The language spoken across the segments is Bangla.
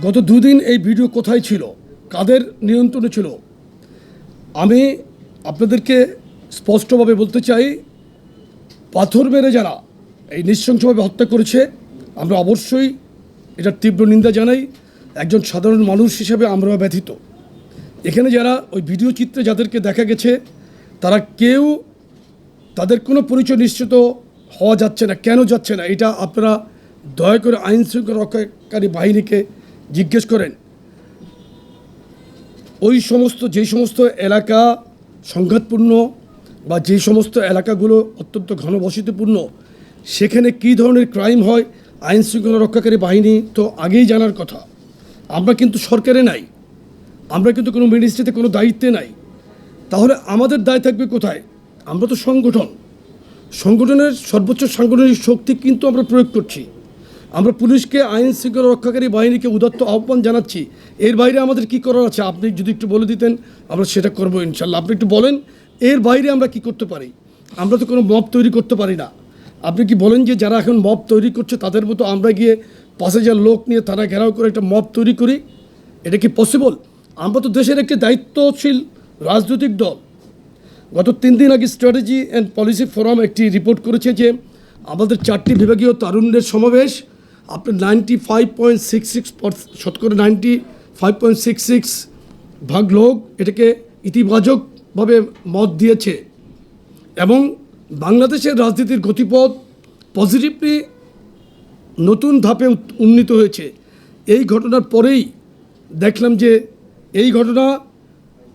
গত দুদিন এই ভিডিও কোথায় ছিল? কাদের নিয়ন্ত্রণে ছিল? আমি আপনাদেরকে স্পষ্টভাবে বলতে চাই, পাথর মেরে যারা এই নৃশংসভাবে হত্যা করেছে, আমরা অবশ্যই এটার তীব্র নিন্দা জানাই। একজন সাধারণ মানুষ হিসেবে আমরা ব্যথিত। এখানে যারা ওই ভিডিও চিত্রে যাদেরকে দেখা গেছে, তারা কেউ তাদের কোনো পরিচয় নিশ্চিত হওয়া যাচ্ছে না। কেন যাচ্ছে না? এটা আপনারা দয়া করে আইন শৃঙ্খলা রক্ষাকারী বাহিনীকে জিজ্ঞেস করেন, ওই সমস্ত, যে সমস্ত এলাকা সংঘাতপূর্ণ বা যে সমস্ত এলাকাগুলো অত্যন্ত ঘনবসতিপূর্ণ, সেখানে কী ধরনের ক্রাইম হয়, আইন শৃঙ্খলা রক্ষাকারী বাহিনী তো আগেই জানার কথা। আমরা কিন্তু সরকারে নাই, আমরা কিন্তু কোনো মিনিস্ট্রিতে কোনো দায়িত্বে নাই। তাহলে আমাদের দায় থাকবে কোথায়? আমরা তো সংগঠন, সংগঠনের সর্বোচ্চ সাংগঠনিক শক্তি কিন্তু আমরা প্রয়োগ করছি। আমরা পুলিশকে, আইন শৃঙ্খলা রক্ষাকারী বাহিনীকে উদাত্ত আহ্বান জানাচ্ছি। এর বাইরে আমাদের কি করার আছে? আপনি যদি একটু বলে দিতেন, আমরা সেটা করব ইনশাল্লাহ। আপনি একটু বলেন, এর বাইরে আমরা কি করতে পারি? আমরা তো কোনো মব তৈরি করতে পারি না। আপনি কি বলেন যে যারা এখন মব তৈরি করছে, তাদের মতো আমরা গিয়ে পাঁচ হাজার লোক নিয়ে তারা ঘেরাও করে একটা মব তৈরি করি? এটা কি পসিবল আমরা তো দেশের একটি দায়িত্বশীল রাজনৈতিক দল। গত তিন দিন আগে স্ট্র্যাটেজি অ্যান্ড পলিসি ফোরাম একটি রিপোর্ট করেছে যে, আমাদের চারটি বিভাগীয় তারুণ্যের সমাবেশ আপনার ninety five point six six শতকরা ninety five point six six ভাগ লোক এটাকে ইতিবাচকভাবে মত দিয়েছে। এবং বাংলাদেশের রাজনীতির গতিপথ পজিটিভলি নতুন ধাপে উন্নীত হয়েছে। এই ঘটনার পরেই দেখলাম যে এই ঘটনা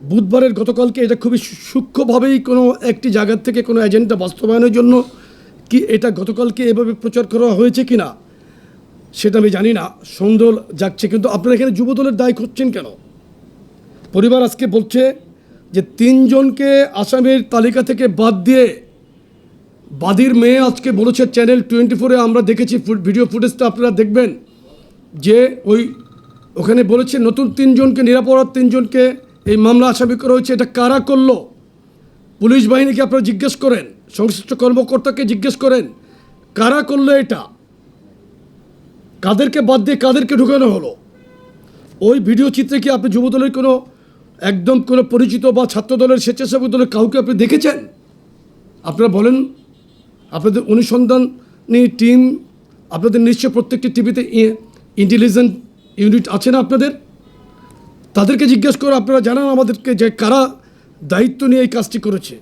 বুধবারের গতকালকে এটা খুবই সূক্ষ্মভাবেই কোনো একটি জায়গার থেকে কোনো এজেন্ডা বাস্তবায়নের জন্য কি এটা গতকালকে এভাবে প্রচার করা হয়েছে কি না সেটা আমি জানি না। সন্দেহ যাচ্ছে, কিন্তু আপনারা এখানে যুবদলের দায় করছেন কেন? পরিবার আজকে বলছে যে তিনজনকে আসামের তালিকা থেকে বাদ দিয়ে বাদীর মেয়ে আজকে বলেছে চ্যানেল টোয়েন্টি ফোরে আমরা দেখেছি ভিডিও ফুটেজটা আপনারা দেখবেন যে ওই ওখানে বলেছে নতুন তিনজনকে, নিরাপরাধ তিনজনকে এই মামলা আসামি করা হয়েছে। এটা কারা করল? পুলিশ বাহিনীকে আপনারা জিজ্ঞেস করেন, সংশ্লিষ্ট কর্মকর্তাকে জিজ্ঞেস করেন, কারা করল এটা? কাদেরকে বাদ দিয়ে কাদেরকে ঢুকানো হলো? ওই ভিডিও চিত্রে কি আপনি যুবদলের কোনো, একদম কোনো পরিচিত বা ছাত্রদলের স্বেচ্ছাসেবক দলের কাউকে আপনি দেখেছেন? আপনারা বলেন, আপনাদের অনুসন্ধানী টিম, আপনাদের নিশ্চয় প্রত্যেকটি টিভিতে ইন্টেলিজেন্ট ইউনিট আছে না আপনাদের? তাদেরকে জিজ্ঞেস করে আপনারা জানান আমাদেরকে যে কারা দায়িত্ব নিয়ে এই কাজটি করেছে।